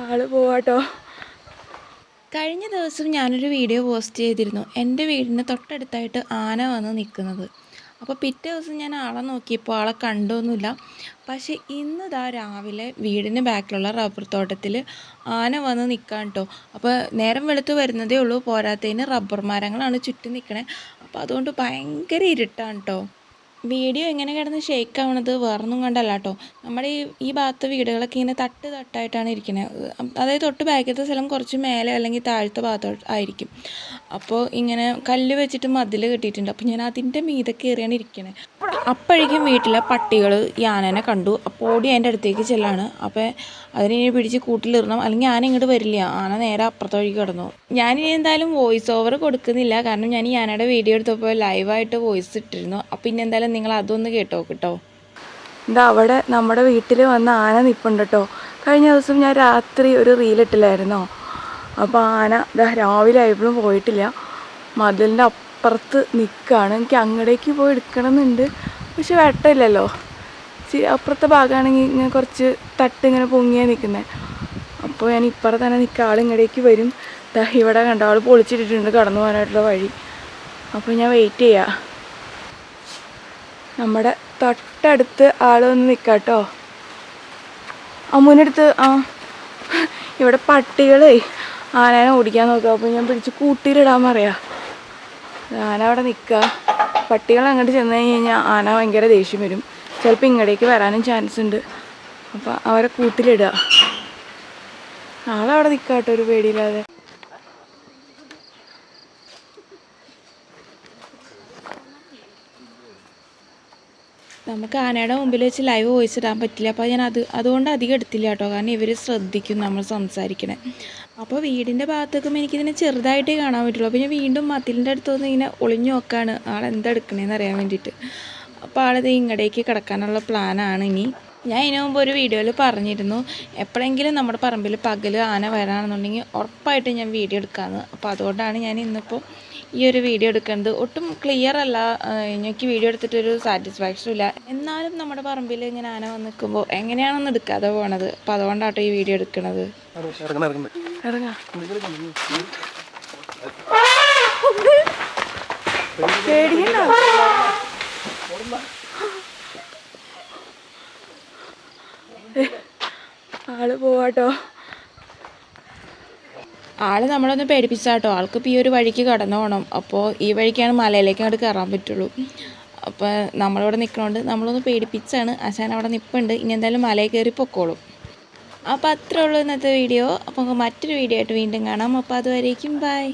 ആൾ പോവാട്ടോ. കഴിഞ്ഞ ദിവസം ഞാനൊരു വീഡിയോ പോസ്റ്റ് ചെയ്തിരുന്നു. എന്റെ വീടിന് തൊട്ടടുത്തായിട്ട് ആന വന്ന് നിൽക്കുന്നത്. അപ്പോൾ പിറ്റേ ദിവസം ഞാൻ ആളെ നോക്കിയപ്പോൾ ആളെ കണ്ടൊന്നുമില്ല. പക്ഷേ ഇന്ന് ഇതാ രാവിലെ വീടിന് ബാക്കിലുള്ള റബ്ബർ തോട്ടത്തിൽ ആന വന്ന് നിൽക്കാൻ കേട്ടോ അപ്പോൾ നേരം വെളുത്ത് വരുന്നതേ ഉള്ളൂ പോരാത്തതിന് റബ്ബർ മരങ്ങളാണ് ചുറ്റും നിൽക്കണേ അപ്പോൾ അതുകൊണ്ട് ഭയങ്കര ഇരുട്ടാണ് കേട്ടോ വീഡിയോ ഇങ്ങനെ കിടന്ന് ഷേക്ക് ആവണത് വേറൊന്നും കണ്ടല്ല കേട്ടോ നമ്മുടെ ഈ ഈ ഭാഗത്ത് വീടുകളൊക്കെ ഇങ്ങനെ തട്ട് തട്ടായിട്ടാണ് ഇരിക്കുന്നത് അതായത് തൊട്ട് ബാക്കിലത്തെ സ്ഥലം കുറച്ച് മേലെ അല്ലെങ്കിൽ താഴത്തെ ഭാഗത്തോട്ട് ആയിരിക്കും. അപ്പോൾ ഇങ്ങനെ കല്ല് വെച്ചിട്ട് മതിൽ കെട്ടിയിട്ടുണ്ട്. അപ്പോൾ ഞാൻ അതിന്റെ മീതെ കയറിയാണ് ഇരിക്കണേ. അപ്പോഴേക്കും വീട്ടിലെ പട്ടികൾ ഈ ആനേനെ കണ്ടു. അപ്പോൾ ഓടി അതിന്റെ അടുത്തേക്ക് ചെല്ലാണ്. അപ്പോൾ അതിനെ പിടിച്ച് കൂട്ടിലിടണം അല്ലെങ്കിൽ ആന ഇങ്ങോട്ട് വരില്ല. ആന നേരെ അപ്പുറത്തെ വഴിക്ക് കിടന്നു. ഞാനിനി എന്തായാലും വോയിസ് ഓവർ കൊടുക്കുന്നില്ല. കാരണം ഞാൻ ഈ ആനയുടെ വീഡിയോ എടുത്തപ്പോൾ ലൈവായിട്ട് വോയിസ് ഇട്ടിരുന്നു. അപ്പം ഇനി എന്തായാലും നിങ്ങൾ അതൊന്ന് കേട്ടോ കേട്ടോ എന്താ അവിടെ നമ്മുടെ വീട്ടിൽ വന്ന ആന നിൽപ്പുണ്ട് കേട്ടോ കഴിഞ്ഞ ദിവസം ഞാൻ രാത്രി ഒരു റീലിട്ടില്ലായിരുന്നോ അപ്പോൾ ആന ഇതാ രാവിലെ ആയപ്പോഴും പോയിട്ടില്ല. മതിലിന്റെ അപ്പുറത്ത് നിൽക്കുകയാണ് എനിക്ക് അങ്ങടേക്ക് പോയി എടുക്കണമെന്നുണ്ട്. പക്ഷെ വെട്ടമില്ലല്ലോ. അപ്പുറത്തെ ഭാഗമാണെങ്കിൽ ഇങ്ങനെ കുറച്ച് തട്ട് ഇങ്ങനെ പൊങ്ങിയാണ് നിൽക്കുന്നത് അപ്പോൾ ഞാൻ ഇപ്പുറത്ത് തന്നെ നിൽക്കുക ആളിങ്ങടേക്ക് വരും. ഇവിടെ കണ്ട ആൾ പൊളിച്ചിട്ടിട്ടുണ്ട് കടന്നു പോകാനായിട്ടുള്ള വഴി. അപ്പോൾ ഞാൻ വെയിറ്റ് ചെയ്യാം. നമ്മുടെ തൊട്ടടുത്ത് ആളൊന്ന് നിൽക്കാം കേട്ടോ അമ്മൂനടുത്ത് ആ ഇവിടെ പട്ടികളെ. ആനേനെ ഓടിക്കാൻ നോക്കുക അപ്പോൾ ഞാൻ പിടിച്ച് കൂട്ടിയിലിടാൻ പറയാ. ആന അവിടെ നിൽക്കുക പട്ടികൾ അങ്ങോട്ട് ചെന്ന് കഴിഞ്ഞ് കഴിഞ്ഞാൽ ആന ഭയങ്കര ദേഷ്യം വരും. ചിലപ്പോൾ ഇങ്ങടേക്ക് വരാനും ചാൻസ് ഉണ്ട്. അപ്പോൾ അവരെ കൂട്ടിലിടുക ആളവിടെ നിൽക്കാം കേട്ടോ ഒരു പേടിയില്ലാതെ. നമുക്ക് ആനയുടെ മുമ്പിൽ വെച്ച് ലൈവ് വോയിസ് ഇടാൻ പറ്റില്ല. അപ്പോൾ ഞാൻ അത് അതുകൊണ്ട് അധികം എടുത്തില്ല കേട്ടോ. കാരണം ഇവർ ശ്രദ്ധിക്കും നമ്മൾ സംസാരിക്കണേ. അപ്പോൾ വീടിന്റെ ഭാഗത്തേക്കും എനിക്കിതിനെ ചെറുതായിട്ടേ കാണാൻ പറ്റുള്ളൂ. അപ്പോൾ ഞാൻ വീണ്ടും മതിലിന്റെ അടുത്ത് വന്ന് ഇങ്ങനെ ഒളിഞ്ഞു നോക്കാണ്. എടുക്കണേന്ന് അറിയാൻ വേണ്ടിയിട്ട്. അപ്പോൾ ആളിത് ഇങ്ങടേക്ക് കിടക്കാനുള്ള പ്ലാനാണ് ഇനി. ഞാൻ ഇതിനു മുമ്പ് ഒരു വീഡിയോയിൽ പറഞ്ഞിരുന്നു. എപ്പോഴെങ്കിലും നമ്മുടെ പറമ്പിൽ പകൽ ആന വരാണെന്നുണ്ടെങ്കിൽ ഉറപ്പായിട്ട് ഞാൻ വീഡിയോ എടുക്കാമെന്ന് അപ്പോൾ അതുകൊണ്ടാണ് ഞാൻ ഇന്നിപ്പോൾ ഈ ഒരു വീഡിയോ എടുക്കുന്നത് ഒട്ടും ക്ലിയർ അല്ല. എനിക്ക് വീഡിയോ എടുത്തിട്ടൊരു സാറ്റിസ്ഫാക്ഷൻ ഇല്ല. എന്നാലും നമ്മുടെ പറമ്പിൽ ഇങ്ങനെ ആന വന്ന് നിൽക്കുമ്പോൾ എങ്ങനെയാണെന്ന് എടുക്കാതെ പോണത്? അപ്പോൾ അതുകൊണ്ടാട്ടോ ഈ വീഡിയോ എടുക്കുന്നത് ആൾ പോവാട്ടോ. ആൾ നമ്മളൊന്ന് പേടിപ്പിച്ചാട്ടോ. ആൾക്ക് ഇപ്പോൾ ഈ ഒരു വഴിക്ക് കടന്നു പോകണം അപ്പോൾ ഈ വഴിക്കാണ് മലയിലേക്ക് അങ്ങോട്ട് കയറാൻ പറ്റുള്ളൂ. അപ്പോൾ നമ്മളിവിടെ നിൽക്കണോണ്ട് നമ്മളൊന്ന് പേടിപ്പിച്ചാണ്. ആശാൻ അവിടെ നിൽപ്പുണ്ട് ഇനി എന്തായാലും മലയിൽ കയറി പൊക്കോളും. അപ്പോൾ അത്രേ ഉള്ളൂ ഇന്നത്തെ വീഡിയോ. അപ്പോൾ മറ്റൊരു വീഡിയോ ആയിട്ട് വീണ്ടും കാണാം. അപ്പോൾ അതുവരേക്കും ബൈ.